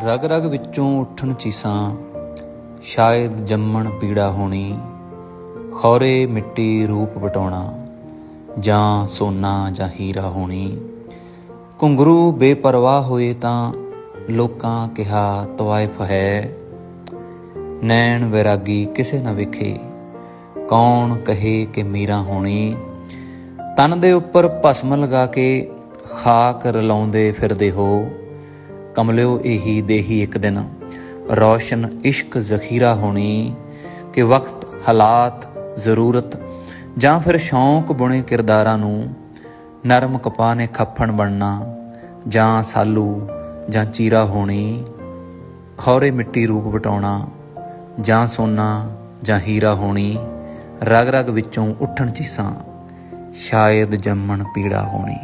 ਰਗ ਰਗ ਵਿੱਚੋਂ ਉੱਠਣ ਚੀਸਾਂ, ਸ਼ਾਇਦ ਜੰਮਣ ਪੀੜਾ ਹੋਣੀ, ਖੌਰੇ ਮਿੱਟੀ ਰੂਪ ਵਟਾਉਣਾ, ਜਾਂ ਸੋਨਾ ਜਾਂ ਹੀਰਾ ਹੋਣੀ। ਘੁੰਗਰੂ ਬੇਪਰਵਾਹ ਹੋਏ ਤਾਂ ਲੋਕਾਂ ਕਿਹਾ, ਤਵਾਇਫ ਹੈ। ਨੈਣ ਵੈਰਾਗੀ ਕਿਸੇ ਨਾ ਵਿਖੇ, ਕੌਣ ਕਹੇ ਕਿ ਮੀਰਾ ਹੋਣੀ। ਤਨ ਦੇ ਉੱਪਰ ਭਸਮ ਲਗਾ ਕੇ ਖਾਕ ਰਲਾਉਂਦੇ ਫਿਰਦੇ ਹੋ। ਕਮਲਿਓ ਇਹੀ ਦੇਹੀ ਇੱਕ ਦਿਨ। ਰੌਸ਼ਨ ਇਸ਼ਕ ਜ਼ਖੀਰਾ ਹੋਣੀ ਕਿ ਵਕਤ, ਹਾਲਾਤ, ਜ਼ਰੂਰਤ ਜਾਂ ਫਿਰ ਸ਼ੌਂਕ ਬੁਣੇ ਕਿਰਦਾਰਾਂ ਨੂੰ ਨਰਮ ਕਪਾਹ ਨੇ ਖੱਫਣ ਬਣਨਾ ਜਾਂ ਸਾਲੂ ਜਾਂ ਚੀਰਾ ਹੋਣੀ, ਖੌਰੇ ਮਿੱਟੀ ਰੂਪ ਵਟਾਉਣਾ ਜਾਂ ਸੋਨਾ ਜਾਂ ਹੀਰਾ ਹੋਣੀ ਰਗ ਰਗ ਵਿੱਚੋਂ ਉੱਠਣ ਚੀਸਾਂ, ਸ਼ਾਇਦ ਜੰਮਣ ਪੀੜਾ ਹੋਣੀ।